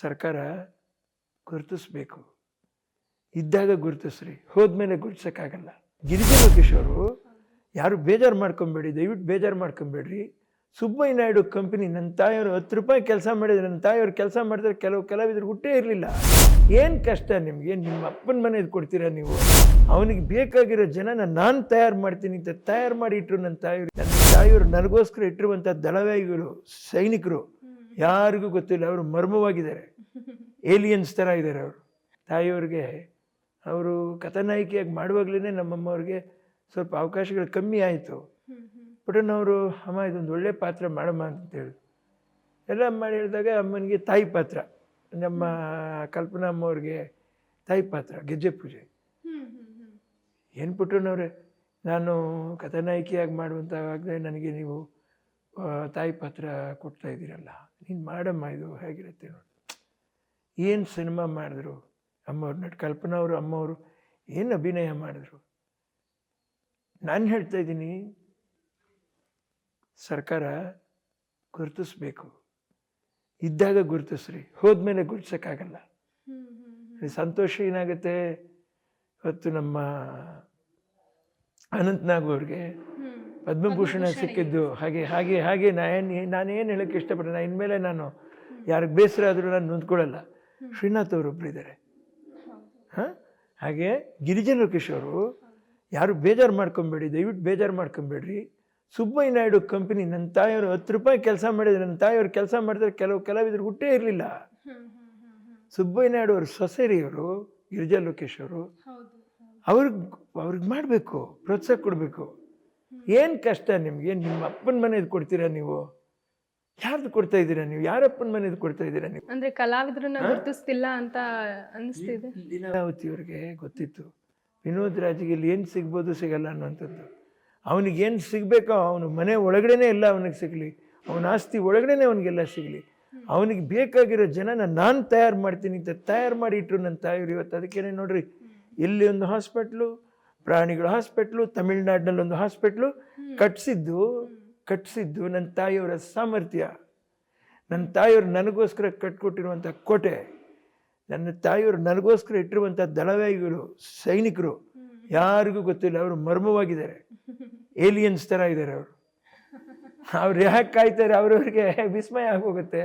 ಸರ್ಕಾರ ಗುರುತಿಸ್ಬೇಕು. ಇದ್ದಾಗ ಗುರುತಿಸ್ರಿ. ಹೋದ್ಮೇಲೆ ಗುರುತಿಸೋಕ್ಕಾಗಲ್ಲ. ಗಿರಿಜಾ ಲೋಕೇಶ್ ಅವರು ಯಾರು ಬೇಜಾರು ಮಾಡ್ಕೊಂಬೇಡಿ, ದಯವಿಟ್ಟು ಬೇಜಾರು ಮಾಡ್ಕೊಂಬೇಡ್ರಿ. ಸುಬ್ಬಯ್ಯ ನಾಯ್ಡು ಕಂಪನಿ ನನ್ನ ತಾಯಿಯವರು ಹತ್ತು ರೂಪಾಯಿ ಕೆಲಸ ಮಾಡಿದ್ರೆ, ನನ್ನ ತಾಯಿಯವ್ರು ಕೆಲಸ ಮಾಡಿದ್ರೆ ಕೆಲವು ಕೆಲವಿದ್ರು ಹುಟ್ಟೇ ಇರಲಿಲ್ಲ. ಏನು ಕಷ್ಟ ನಿಮಗೆ? ನಿಮ್ಮ ಅಪ್ಪನ ಮನೇದು ಕೊಡ್ತೀರಾ ನೀವು? ಅವನಿಗೆ ಬೇಕಾಗಿರೋ ಜನನ ನಾನು ತಯಾರು ಮಾಡ್ತೀನಿ ಅಂತ ತಯಾರು ಮಾಡಿ ಇಟ್ಟರು ನನ್ನ ತಾಯಿಯವರು. ನನ್ನ ತಾಯಿಯವರು ನನಗೋಸ್ಕರ ಇಟ್ಟಿರುವಂಥ ದಳವಾಯಿಗಳು ಸೈನಿಕರು ಯಾರಿಗೂ ಗೊತ್ತಿಲ್ಲ, ಅವರು ಮರ್ಮವಾಗಿದ್ದಾರೆ. ಏಲಿಯನ್ಸ್ ಥರ ಇದ್ದಾರೆ ಅವರು. ತಾಯಿಯವ್ರಿಗೆ, ಅವರು ಕಥಾನಾಯಕಿಯಾಗಿ ಮಾಡುವಾಗಲೇ ನಮ್ಮಮ್ಮವ್ರಿಗೆ ಸ್ವಲ್ಪ ಅವಕಾಶಗಳು ಕಮ್ಮಿ ಆಯಿತು. ಅವರು, ಅಮ್ಮ, ಇದೊಂದು ಒಳ್ಳೆ ಪಾತ್ರ ಮಾಡಮ್ಮ ಅಂತ ಹೇಳಿ ಎಲ್ಲ ಮಾಡಿ ಹೇಳಿದಾಗ ಅಮ್ಮನಿಗೆ ತಾಯಿ ಪಾತ್ರ. ನಮ್ಮ ಕಲ್ಪನಾ ಅಮ್ಮವ್ರಿಗೆ ತಾಯಿ ಪಾತ್ರ, ಗೆಜ್ಜೆ ಪೂಜೆ. ಏನು ಪುಟ್ಟನವ್ರೆ ನಾನು ಕಥಾನಾಯಕಿಯಾಗಿ ಮಾಡುವಂತಾಗಲೇ ನನಗೆ ನೀವು ತಾಯಿ ಪಾತ್ರ ಕೊಡ್ತಾ ಇದ್ದೀರಲ್ಲ? ನೀನು ಮಾಡಮ್ಮ ಇದು ಹೇಗಿರುತ್ತೆ ನೋಡಿ. ಏನು ಸಿನಿಮಾ ಮಾಡಿದ್ರು? ಅಮ್ಮವ್ರು ನಟ ಕಲ್ಪನಾ ಅವರು ಅಮ್ಮವರು ಏನು ಅಭಿನಯ ಮಾಡಿದ್ರು? ನಾನು ಹೇಳ್ತಾ ಇದ್ದೀನಿ ಸರ್ಕಾರ ಗುರುತಿಸ್ಬೇಕು. ಇದ್ದಾಗ ಗುರುತಿಸ್ರಿ ಹೋದ್ಮೇಲೆ ಗುರುತಿಸೋಕ್ಕಾಗಲ್ಲ. ಸಂತೋಷ ಏನಾಗುತ್ತೆ? ಇವತ್ತು ನಮ್ಮ ಅನಂತ್ನಾಗ್ ಅವ್ರಿಗೆ ಪದ್ಮಭೂಷಣ ಸಿಕ್ಕಿದ್ದು. ಹಾಗೆ ಹಾಗೆ ಹಾಗೆ ನಾನು ನಾನೇನು ಹೇಳೋಕ್ಕೆ ಇಷ್ಟಪಟ್ಟೆ ನಾನು ಇನ್ಮೇಲೆ ನಾನು ಯಾರಿಗೆ ಬೇಸರ ಆದರೂ ನಾನು ನೊಂದ್ಕೊಳ್ಳಲ್ಲ. ಶ್ರೀನಾಥ್ ಅವರು ಒಬ್ಬರಿದ್ದಾರೆ ಹಾಂ? ಹಾಗೆ ಗಿರಿಜನ ಲೋಕೇಶ್ ಅವರು ಯಾರು ಬೇಜಾರು ಮಾಡ್ಕೊಂಬೇಡಿ ದಯವಿಟ್ಟು ಬೇಜಾರು ಮಾಡ್ಕೊಂಬೇಡ್ರಿ. ಸುಬ್ಬಯ್ಯ ನಾಯ್ಡು ಕಂಪನಿ ನನ್ನ ತಾಯಿಯವರು ಹತ್ತು ರೂಪಾಯಿ ಕೆಲಸ ಮಾಡಿದ್ರೆ ನನ್ನ ತಾಯಿಯವರು ಕೆಲಸ ಮಾಡಿದ್ರೆ ಕೆಲವು ಕೆಲವಿದ್ರು ಹುಟ್ಟೇ ಇರಲಿಲ್ಲ. ಸುಬ್ಬಯ್ಯ ನಾಯ್ಡು ಅವರು ಸೊಸೆರಿಯವರು ಗಿರಿಜಾ ಲೋಕೇಶ್ ಅವರು ಅವ್ರಿಗೆ ಅವ್ರಿಗೆ ಮಾಡಬೇಕು ಪ್ರೋತ್ಸಾಹ ಕೊಡಬೇಕು. ಏನು ಕಷ್ಟ ನಿಮಗೆ? ನಿಮ್ಮ ಅಪ್ಪನ ಮನೇದು ಕೊಡ್ತೀರಾ ನೀವು? ಯಾರ್ದು ಕೊಡ್ತಾ ಇದ್ದೀರಾ ನೀವು? ಯಾರಪ್ಪನ ಮನೇದು ಕೊಡ್ತಾ ಇದ್ದೀರಾ ನೀವು? ಅಂದ್ರೆ ಕಲಾವಿದ್ರನ್ನ ಗುರುತಿಸ್ತಿಲ್ಲ ಅಂತ ಅನಿಸ್ತಿದೆ. ಲೀಲಾವತಿ ಅವ್ರಿಗೆ ಗೊತ್ತಿತ್ತು. ವಿನೋದ್ ರಾಜ್ಗೆ ಇಲ್ಲಿ ಏನು ಸಿಗ್ಬೋದು ಸಿಗಲ್ಲ ಅನ್ನೋಂಥದ್ದು ಅವನಿಗೆ ಏನು ಸಿಗಬೇಕೋ ಅವನು ಮನೆ ಒಳಗಡೆನೇ ಎಲ್ಲ ಅವನಿಗೆ ಸಿಗಲಿ. ಅವನ ಆಸ್ತಿ ಒಳಗಡೆನೇ ಅವನಿಗೆಲ್ಲ ಸಿಗಲಿ. ಅವನಿಗೆ ಬೇಕಾಗಿರೋ ಜನನ ನಾನು ತಯಾರು ಮಾಡ್ತೀನಿ ಅಂತ ತಯಾರು ಮಾಡಿ ಇಟ್ಟರು ನನ್ನ ತಾಯಿಯವರು ಇವತ್ತು. ಅದಕ್ಕೇನೆ ನೋಡ್ರಿ ಇಲ್ಲಿ ಒಂದು ಹಾಸ್ಪಿಟ್ಲು ಪ್ರಾಣಿಗಳ ಹಾಸ್ಪಿಟ್ಲು ತಮಿಳ್ನಾಡಿನಲ್ಲಿ ಒಂದು ಹಾಸ್ಪಿಟ್ಲು ಕಟ್ಸಿದ್ದು ಕಟ್ಸಿದ್ದು ನನ್ನ ತಾಯಿಯವರ ಸಾಮರ್ಥ್ಯ. ನನ್ನ ತಾಯಿಯವರು ನನಗೋಸ್ಕರ ಕಟ್ಕೊಟ್ಟಿರುವಂಥ ಕೋಟೆ ನನ್ನ ತಾಯಿಯವರು ನನಗೋಸ್ಕರ ಇಟ್ಟಿರುವಂಥ ದಳವಾಯಿಗಳು ಸೈನಿಕರು ಯಾರಿಗೂ ಗೊತ್ತಿಲ್ಲ ಅವರು ಮರ್ಮವಾಗಿದ್ದಾರೆ. ಏಲಿಯನ್ಸ್ ಥರ ಇದ್ದಾರೆ ಅವರು. ಅವ್ರು ಯಾಕೆ ಕಾಯ್ತಾರೆ ಅವರವ್ರಿಗೆ ವಿಸ್ಮಯ ಆಗೋಗುತ್ತೆ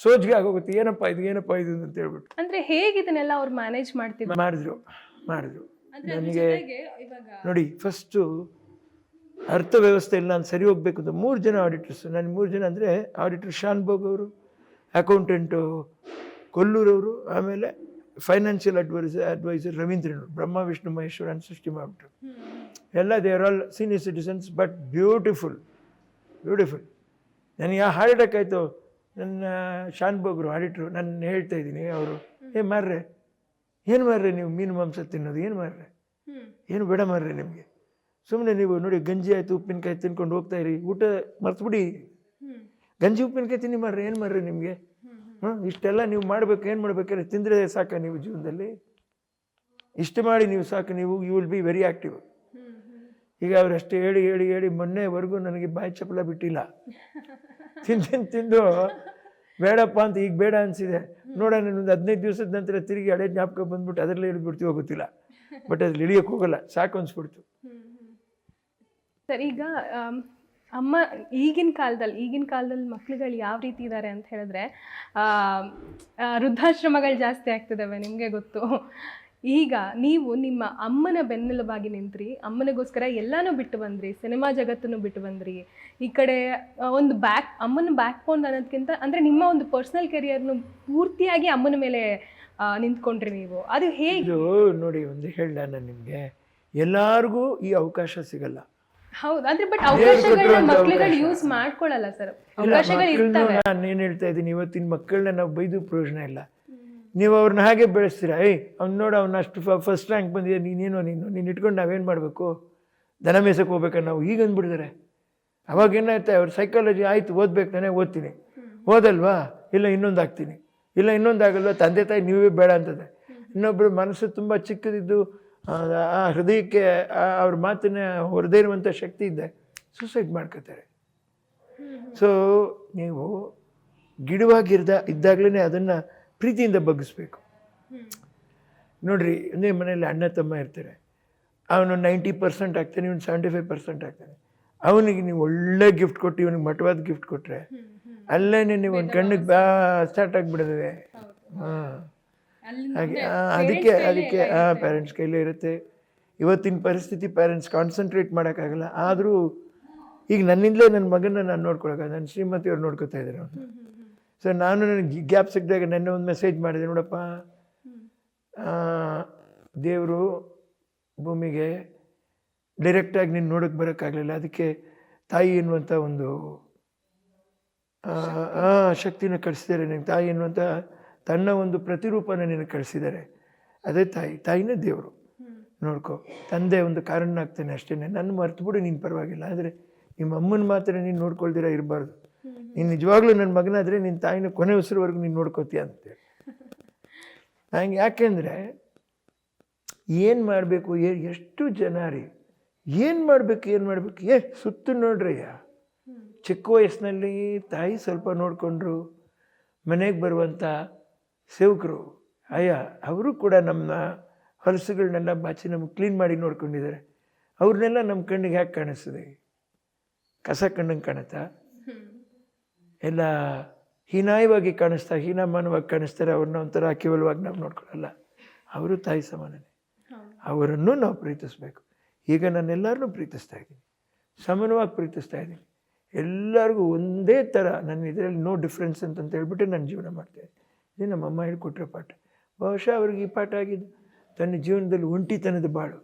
ಸೋಜ್ಗೆ ಆಗೋಗುತ್ತೆ ಏನಪ್ಪ ಇದು ಏನಪ್ಪ ಇದು ಅಂತ ಹೇಳ್ಬಿಟ್ಟು. ಅಂದರೆ ಹೇಗೆ ಇದನ್ನೆಲ್ಲ ಅವ್ರು ಮ್ಯಾನೇಜ್ ಮಾಡ್ತೀವಿ ಮಾಡಿದ್ರು ಮಾಡಿದ್ರು. ನನಗೆ ನೋಡಿ ಫಸ್ಟು ಅರ್ಥವ್ಯವಸ್ಥೆಯಲ್ಲಿ ನಾನು ಸರಿ ಹೋಗ್ಬೇಕು ಅಂತ ಮೂರು ಜನ ಆಡಿಟರ್ಸ್ ನಾನು ಮೂರು ಜನ ಅಂದರೆ ಆಡಿಟರ್ ಶಾನ್ಭೋಗ್ ಅವರು ಅಕೌಂಟೆಂಟು ಕೊಲ್ಲೂರವರು ಆಮೇಲೆ financial adviser adviser Ravindran Brahma Vishnu Maheshwara ಅಂತ ಸೃಷ್ಟಿ ಮಾಡಿಬಿಟ್ರು ಎಲ್ಲ they are all senior citizens but beautiful beautiful ನನಗೆ ಆ ಹಾರ್ಟ್ ಅಟ್ಯಾಕ್ ಆಯಿತು. ನನ್ನ ಶಾನ್ಭೋಗ್ರು ಆಡಿಟ್ರು ನಾನು ಹೇಳ್ತಾ ಇದ್ದೀನಿ ಅವರು ಏ ಮಾರ್ರೆ ಏನು ಮಾಡ್ರಿ ನೀವು ಮೀನು ಮಾಂಸ ತಿನ್ನೋದು? ಏನು ಮಾಡ್ರಿ ಏನು ಬೇಡ ಮಾಡ್ರಿ ನಿಮಗೆ. ಸುಮ್ಮನೆ ನೀವು ನೋಡಿ ಗಂಜಿ ಆಯಿತು ಉಪ್ಪಿನಕಾಯಿ ತಿನ್ಕೊಂಡು ಹೋಗ್ತಾ ಇರಿ ಊಟ ಮರ್ತುಬಿಡಿ. ಗಂಜಿ ಉಪ್ಪಿನಕಾಯಿ ತಿನ್ನಿ ಮಾಡ್ರಿ ಏನು ಮಾಡ್ರಿ ನಿಮಗೆ? ಹ್ಞೂ ಇಷ್ಟೆಲ್ಲ ನೀವು ಮಾಡಬೇಕು ಏನು ಮಾಡ್ಬೇಕಾದ್ರೆ ತಿಂದರೆ ಸಾಕ ನೀವು ಜೀವನದಲ್ಲಿ. ಇಷ್ಟು ಮಾಡಿ ನೀವು ಸಾಕು ನೀವು you will be very active ಈಗ ಅವರಷ್ಟು ಹೇಳಿ ಹೇಳಿ ಹೇಳಿ ಮೊನ್ನೆವರೆಗೂ ನನಗೆ ಬಾಯಿ ಚಪ್ಪಲ ಬಿಟ್ಟಿಲ್ಲ. ತಿಂದು ತಿಂದು ತಿಂದು ಬೇಡಪ್ಪ ಅಂತ ಈಗ ಬೇಡ ಅನಿಸಿದೆ. ನೋಡೋಣ ಒಂದು ಹದಿನೈದು ದಿವಸದ ನಂತರ ತಿರುಗಿ ಹಳೆ ಜ್ಞಾಪಕ ಬಂದ್ಬಿಟ್ಟು ಅದರಲ್ಲೇ ಇಳಿದ್ಬಿಡ್ತೀವೋ ಗೊತ್ತಿಲ್ಲ ಬಟ್ ಅದ್ರಲ್ಲಿ ಇಳಿಯೋಕೆ ಹೋಗಲ್ಲ ಸಾಕು ಅನಿಸ್ಬಿಡ್ತು. ಸರ್ ಈಗ ಅಮ್ಮ ಈಗಿನ ಕಾಲದಲ್ಲಿ ಈಗಿನ ಕಾಲದಲ್ಲಿ ಮಕ್ಳುಗಳು ಯಾವ ರೀತಿ ಇದ್ದಾರೆ ಅಂತ ಹೇಳಿದ್ರೆ ಆ, ಆ, ವೃದ್ಧಾಶ್ರಮಗಳು ಜಾಸ್ತಿ ಆಗ್ತಿದ್ದಾವೆ ನಿಮಗೆ ಗೊತ್ತು. ಈಗ ನೀವು ನಿಮ್ಮ ಅಮ್ಮನ ಬೆನ್ನೆಲುಬಾಗಿ ನಿಂತ್ರಿ ಅಮ್ಮನಿಗೋಸ್ಕರ ಎಲ್ಲನೂ ಬಿಟ್ಟು ಬಂದ್ರಿ ಸಿನಿಮಾ ಜಗತ್ತನ್ನು ಬಿಟ್ಟು ಬಂದ್ರಿ. ಈ ಕಡೆ ಒಂದು ಬ್ಯಾಕ್ ಅಮ್ಮನ ಬ್ಯಾಕ್ ಬೋನ್ ಅನ್ನೋದಕ್ಕಿಂತ ಅಂದರೆ ನಿಮ್ಮ ಒಂದು ಪರ್ಸ್ನಲ್ ಕೆರಿಯರ್ನು ಪೂರ್ತಿಯಾಗಿ ಅಮ್ಮನ ಮೇಲೆ ನಿಂತ್ಕೊಂಡ್ರಿ ನೀವು. ಅದು ಹೇಗೆ? ನೋಡಿ ಒಂದು ಹೇಳ ನಾನು ನಿಮಗೆ. ಎಲ್ಲರಿಗೂ ಈ ಅವಕಾಶ ಸಿಗಲ್ಲ. ಹೌದು ಅಂದ್ರೆ ಬಟ್ ಅವಕಾಶಗಳನ್ನ ಕೊಟ್ಟಿರುವಂತ ಯೂಸ್ ಮಾಡ್ಕೊಳ್ಳಲ್ಲ ಸರ್. ಅವಕಾಶಗಳು ಇರ್ತವೆ. ನಾನು ಏನು ಹೇಳ್ತಾ ಇದ್ದೀನಿ ಇವತ್ತಿನ ಮಕ್ಕಳನ್ನ ನಾವು ಬೈದು ಪ್ರಯೋಜನ ಇಲ್ಲ. ನೀವು ಅವ್ರನ್ನ ಹಾಗೆ ಬೆಳೆಸ್ತೀರಾ? ಏಯ್, ಅವ್ನು ನೋಡು, ಅವ್ನ ಅಷ್ಟು ಫಸ್ಟ್ ರ್ಯಾಂಕ್ ಬಂದಿದೆ, ನೀನೇನೋ, ನೀನು ನೀನು ಇಟ್ಕೊಂಡು ನಾವೇನು ಮಾಡಬೇಕು? ದನ ಮೇಸಕ್ಕೆ ಹೋಗ್ಬೇಕಾ ನಾವು? ಈಗ ಅಂದ್ಬಿಡ್ತಾರೆ ಅವಾಗ ಏನಾಯ್ತು, ಅವ್ರ ಸೈಕಾಲಜಿ ಆಯ್ತು, ಓದ್ಬೇಕು ನಾನೇ ಓದ್ತೀನಿ. ಓದಲ್ವಾ? ಇಲ್ಲ, ಇನ್ನೊಂದು ಹಾಕ್ತೀನಿ. ಇಲ್ಲ, ಇನ್ನೊಂದು ಆಗಲ್ವಾ? ತಂದೆ, ತಾಯಿ, ನೀವೇ ಬೇಡ ಅಂತದೆ. ಇನ್ನೊಬ್ಬರು ಮನಸ್ಸು ತುಂಬ ಚಿಕ್ಕದಿದ್ದು, ಆ ಹೃದಯಕ್ಕೆ ಅವ್ರ ಮಾತನ್ನ ಹೊರದೇ ಇರುವಂಥ ಶಕ್ತಿ ಇದೆ ಸೂಸೈಡ್ ಮಾಡ್ಕೋತಾರೆ. ಸೊ ನೀವು ಗಿಡವಾಗಿರ್ದ ಇದ್ದಾಗಲೇ ಅದನ್ನು ಪ್ರೀತಿಯಿಂದ ಬಗ್ಗಿಸ್ಬೇಕು. ನೋಡ್ರಿ ಅಂದರೆ ಮನೇಲಿ ಅಣ್ಣ ತಮ್ಮ ಇರ್ತಾರೆ. ಅವನು ನೈಂಟಿ ಪರ್ಸೆಂಟ್ ಆಗ್ತಾನೆ ಇವನು ಸೆವೆಂಟಿ ಫೈವ್ ಪರ್ಸೆಂಟ್ ಆಗ್ತಾನೆ. ಅವನಿಗೆ ನೀವು ಒಳ್ಳೆ ಗಿಫ್ಟ್ ಕೊಟ್ಟು ಇವನಿಗೆ ಮಠವಾದ ಗಿಫ್ಟ್ ಕೊಟ್ಟರೆ ಅಲ್ಲೇ ನೀವು ಒಂದು ಕಣ್ಣಿಗೆ ಬಾ ಸ್ಟಾರ್ಟ್ ಆಗಿಬಿಡ್ತದೆ ಹಾಂ. ಹಾಗೆ ಅದಕ್ಕೆ ಅದಕ್ಕೆ ಹಾಂ ಪೇರೆಂಟ್ಸ್ ಕೈಲೇ ಇರುತ್ತೆ. ಇವತ್ತಿನ ಪರಿಸ್ಥಿತಿ ಪೇರೆಂಟ್ಸ್ ಕಾನ್ಸಂಟ್ರೇಟ್ ಮಾಡೋಕ್ಕಾಗಲ್ಲ. ಆದರೂ ಈಗ ನನ್ನಿಂದಲೇ ನನ್ನ ಮಗನ ನಾನು ನೋಡ್ಕೊಳಕ ನನ್ನ ಶ್ರೀಮತಿಯವ್ರು ನೋಡ್ಕೊತಾ ಇದ್ದಾರೆ ಅವನು ಸೊ ನಾನು ನನಗೆ ಗ್ಯಾಪ್ ಸಿಕ್ಕಿದಾಗ ನೆನ್ನೆ ಒಂದು ಮೆಸೇಜ್ ಮಾಡಿದೆ, ನೋಡಪ್ಪ. ದೇವರು ಭೂಮಿಗೆ ಡೈರೆಕ್ಟಾಗಿ ನೀನು ನೋಡೋಕ್ಕೆ ಬರೋಕ್ಕಾಗಲಿಲ್ಲ. ಅದಕ್ಕೆ ತಾಯಿ ಎನ್ನುವಂಥ ಒಂದು ಶಕ್ತಿನ ಕಳಿಸಿದ್ದಾರೆ ನಿನಗೆ. ತಾಯಿ ಎನ್ನುವಂಥ ತನ್ನ ಒಂದು ಪ್ರತಿರೂಪನ ನಿನಗೆ ಕಳಿಸಿದ್ದಾರೆ. ಅದೇ ತಾಯಿ, ತಾಯಿನೇ ದೇವರು. ನೋಡ್ಕೊ, ತಂದೆ ಒಂದು ಕಾರಣ ಆಗ್ತಾನೆ ಅಷ್ಟೇ ನನ್ನ ಮರ್ತು ಬಿಡು, ನೀನು ಪರವಾಗಿಲ್ಲ. ಆದರೆ ನಿಮ್ಮ ಅಮ್ಮನ ಮಾತ್ರ ನೀನು ನೋಡ್ಕೊಳ್ದಿರ, ಇರಬಾರ್ದು. ನೀನು ನಿಜವಾಗ್ಲೂ ನನ್ನ ಮಗನಾದರೆ ನಿನ್ನ ತಾಯಿನ ಕೊನೆ ಉಸಿರುವರೆಗೂ ನೀನು ನೋಡ್ಕೋತೀಯ ಅಂತೇಳಿ ಹಂಗೆ ಯಾಕೆಂದರೆ ಏನು ಮಾಡಬೇಕು ಏ ಎಷ್ಟು ಜನ ರೀ ಏನು ಮಾಡಬೇಕು ಏನು ಮಾಡಬೇಕು ಏ ಸುತ್ತು ನೋಡ್ರಯ್ಯ ಚಿಕ್ಕ ವಯಸ್ಸಿನಲ್ಲಿ ತಾಯಿ ಸ್ವಲ್ಪ ನೋಡಿಕೊಂಡ್ರು ಮನೆಗೆ ಬರುವಂಥ ಸೇವಕರು ಅಯ್ಯ ಅವರು ಕೂಡ ನಮ್ಮ ಹೊಲಸುಗಳನ್ನೆಲ್ಲ ಬಾಚಿ ನಮ್ಗೆ ಕ್ಲೀನ್ ಮಾಡಿ ನೋಡ್ಕೊಂಡಿದ್ದಾರೆ. ಅವ್ರನ್ನೆಲ್ಲ ನಮ್ಮ ಕಣ್ಣಿಗೆ ಯಾಕೆ ಕಾಣಿಸ್ತದೆ? ಕಸ ಕಣ್ಣಂಗೆ ಕಾಣುತ್ತಾ? ಎಲ್ಲ ಹೀನಾಯವಾಗಿ ಕಾಣಿಸ್ತಾ ಹೀನಮಾನವಾಗಿ ಕಾಣಿಸ್ತಾರೆ ಅವ್ರನ್ನ ಒಂಥರ ಕೇವಲವಾಗಿ ನಾವು ನೋಡ್ಕೊಳ್ಳಲ್ಲ. ಅವರು ತಾಯಿ ಸಮಾನನೇ. ಅವರನ್ನು ನಾವು ಪ್ರೀತಿಸಬೇಕು. ಈಗ ನಾನೆಲ್ಲರನ್ನೂ ಪ್ರೀತಿಸ್ತಾ ಇದ್ದೀನಿ. ಸಮಾನವಾಗಿ ಪ್ರೀತಿಸ್ತಾ ಇದ್ದೀನಿ. ಎಲ್ಲರಿಗೂ ಒಂದೇ ಥರ ನನ್ನ ಇದರಲ್ಲಿ ನೋ ಡಿಫ್ರೆನ್ಸ್ ಅಂತ ಹೇಳ್ಬಿಟ್ಟು ನಾನು ಜೀವನ ಮಾಡ್ತಾಯಿದ್ದೀನಿ ಇದು ನಮ್ಮಮ್ಮ ಹೇಳಿಕೊಟ್ಟಿರೋ ಹೇಳ್ಕೊಟ್ರೆ ಪಾಠ. ಬಹುಶಃ ಅವ್ರಿಗೆ ಈ ಪಾಠ ಆಗಿದ್ದು ತನ್ನ ಜೀವನದಲ್ಲಿ ಒಂಟಿತನದ ಬಾಳು.